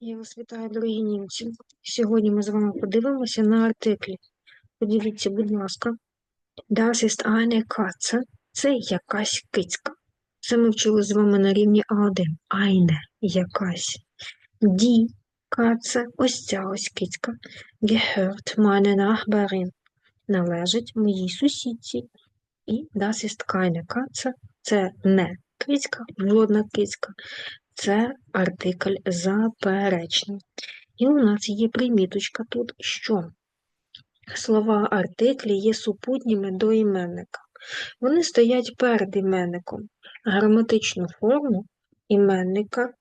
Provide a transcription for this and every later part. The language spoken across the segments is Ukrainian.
Я вас вітаю, дорогі німці. Сьогодні ми з вами подивимося на артиклі. Подивіться, будь ласка. Das ist eine Katze. Це якась кицька. Це ми вчили з вами на рівні А1. Eine – якась. Die Katze – ось ця ось кицька. Gehört meine Nachbarin. Належить моїй сусідці. І das ist keine Katze. Це не кицька, жодна кицька. Це артикль заперечний. І у нас є приміточка тут, що слова артиклі є супутніми до іменника. Вони стоять перед іменником. Граматичну форму іменника,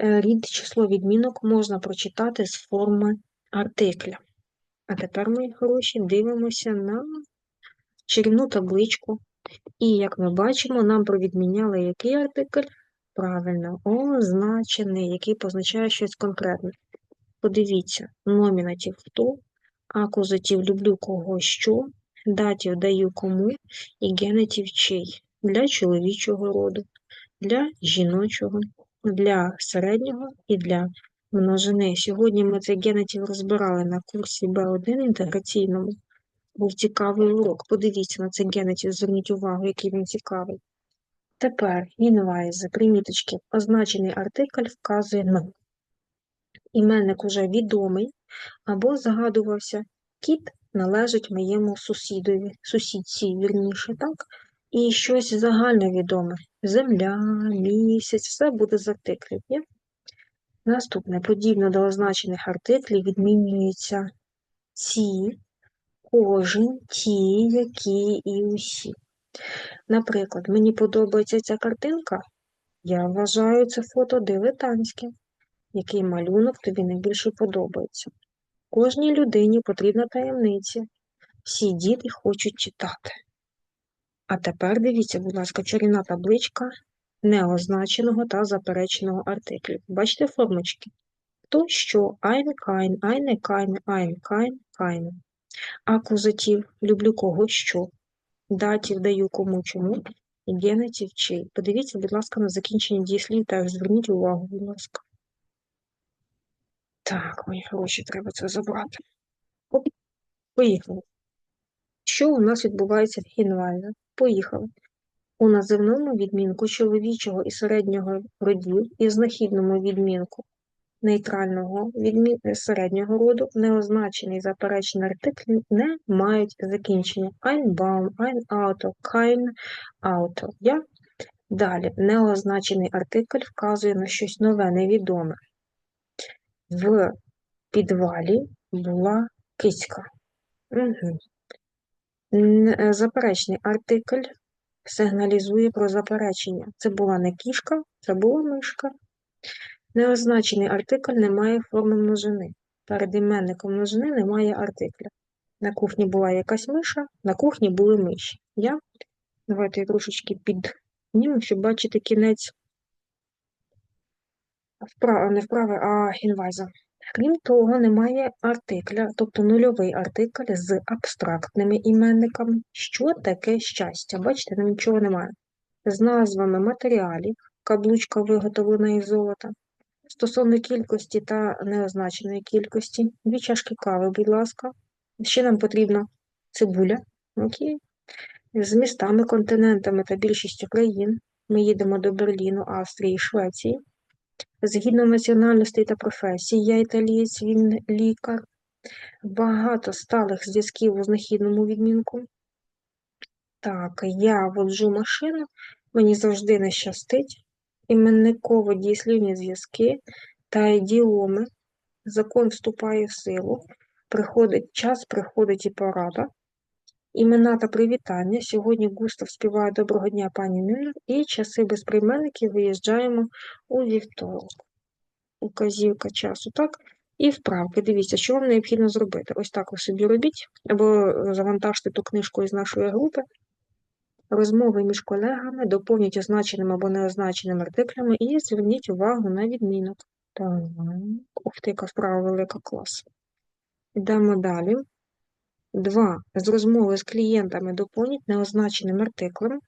е, рід число відмінок можна прочитати з форми артикля. А тепер, мої хороші, дивимося на чарівну табличку. І, як ми бачимо, нам провідміняли який артикль? Правильно, означений, який позначає щось конкретне. Подивіться, номінатив хто, акузатив люблю кого що, датів даю кому і генетив чий для чоловічого роду, для жіночого, для середнього і для множини. Сьогодні ми цей генетив розбирали на курсі Б1 інтеграційному. Був цікавий урок. Подивіться на цей генетив, зверніть увагу, який він цікавий. Тепер інвайзи, приміточки, означений артикль вказує на іменник уже відомий або згадувався. Кіт належить моєму сусідові, сусідці, вірніше, так? І щось загальновідоме. Земля, місяць, все буде з артиклів. Наступне, подібно до означених артиклів, відмінюються ці, кожен, ті, які і усі. Наприклад, мені подобається ця картинка, я вважаю це фото дилетантським. Який малюнок тобі найбільше подобається? Кожній людині потрібна таємниця. Всі діти хочуть читати. А тепер дивіться, будь ласка, чарівна табличка неозначеного та запереченого артиклів. Бачите формочки? Хто що, eine, kein, eine, keine, ein, kein, keine. Акузатив люблю кого що. Датів даю кому чому. І генетів чий. Подивіться, будь ласка, на закінчення дієслів та зверніть увагу, будь ласка. Так, мої гроші, треба це забрати. Оп, поїхали. Що у нас відбувається в Хінвальне? Поїхали. У називному відмінку чоловічого і середнього родів і знахідному відмінку нейтрального відмін... середнього роду неозначений заперечений артикль не мають закінчення. Ein ein Auto, kein Auto. Я? Далі, неозначений артикль вказує на щось нове, невідоме. В підвалі була кицька. Угу. Заперечний артикль сигналізує про заперечення. Це була не кішка, це була мишка. Неозначений артикль не має форми множини. Перед іменником множини немає артикля. На кухні була якась миша, на кухні були миші. Я? Давайте трошечки підніму, щоб бачити кінець вправи, не вправи, а інвайза. Крім того, немає артикля, тобто нульовий артикль з абстрактними іменниками. Що таке щастя? Бачите, нічого немає. З назвами матеріалів, каблучка виготовлена із золота. Стосовно кількості та неозначеної кількості, дві чашки кави, будь ласка. Ще нам потрібна цибуля. Окей. З містами, континентами та більшістю країн. Ми їдемо до Берліну, Австрії, Швеції. Згідно національностей та професій, я італієць, він лікар. Багато сталих зв'язків у знахідному відмінку. Так, я воджу машину, мені завжди не щастить іменниково дієслівні зв'язки та ідіоми. Закон вступає в силу, приходить час, приходить і порада. Імена та привітання. Сьогодні Густав співає Доброго дня, пані Мюллер, і часи без прийменників виїжджаємо у вівторок. Указівка часу, так? І вправки. Дивіться, що вам необхідно зробити. Ось так ви собі робіть, або завантажте ту книжку із нашої групи. Розмови між колегами доповніть означеними або неозначеними артиклями і зверніть увагу на відмінок. Так, ух ти, яка вправа велика клас. Йдемо далі. Два. З розмови з клієнтами доповніть неозначеним артиклем.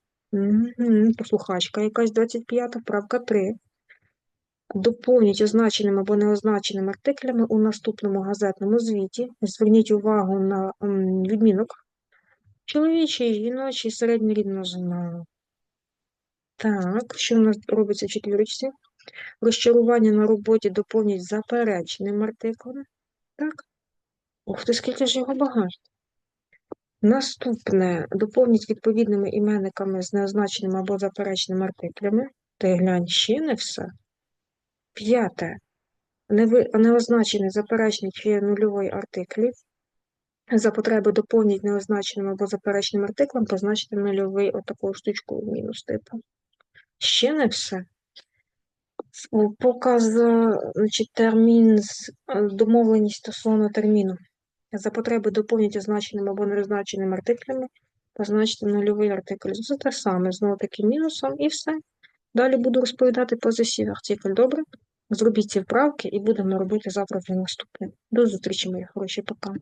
Послухачка якась 25, вправка 3. Доповніть означеними або неозначеними артиклями у наступному газетному звіті. Зверніть увагу на відмінок. Чоловічий, жіночий, середній рід множина. Так, що в нас робиться в четвірочці? Розчарування на роботі доповніть запереченим артиклем. Так. Ух ти, скільки ж його багато. Наступне доповніть відповідними іменниками з неозначеними або запереченими артиклями. Та глянь, ще не все. П'яте. Неозначений заперечний чи нульовий артиклів. За потреби доповніть неозначеним або заперечним артиклем, позначити нульовий отаку штучку мінус типу. Ще не все. Показ, е, значить, термін е, домовленість стосовно терміну. За потреби доповніть означеним або незначеним артиклями, позначити нульовий артикль. Це те саме, знову таки мінусом, і все. Далі буду розповідати позисів артикль. Добре? Зробіть ці вправки і будемо робити завтра вже наступне. До зустрічі, мої хороші, пока.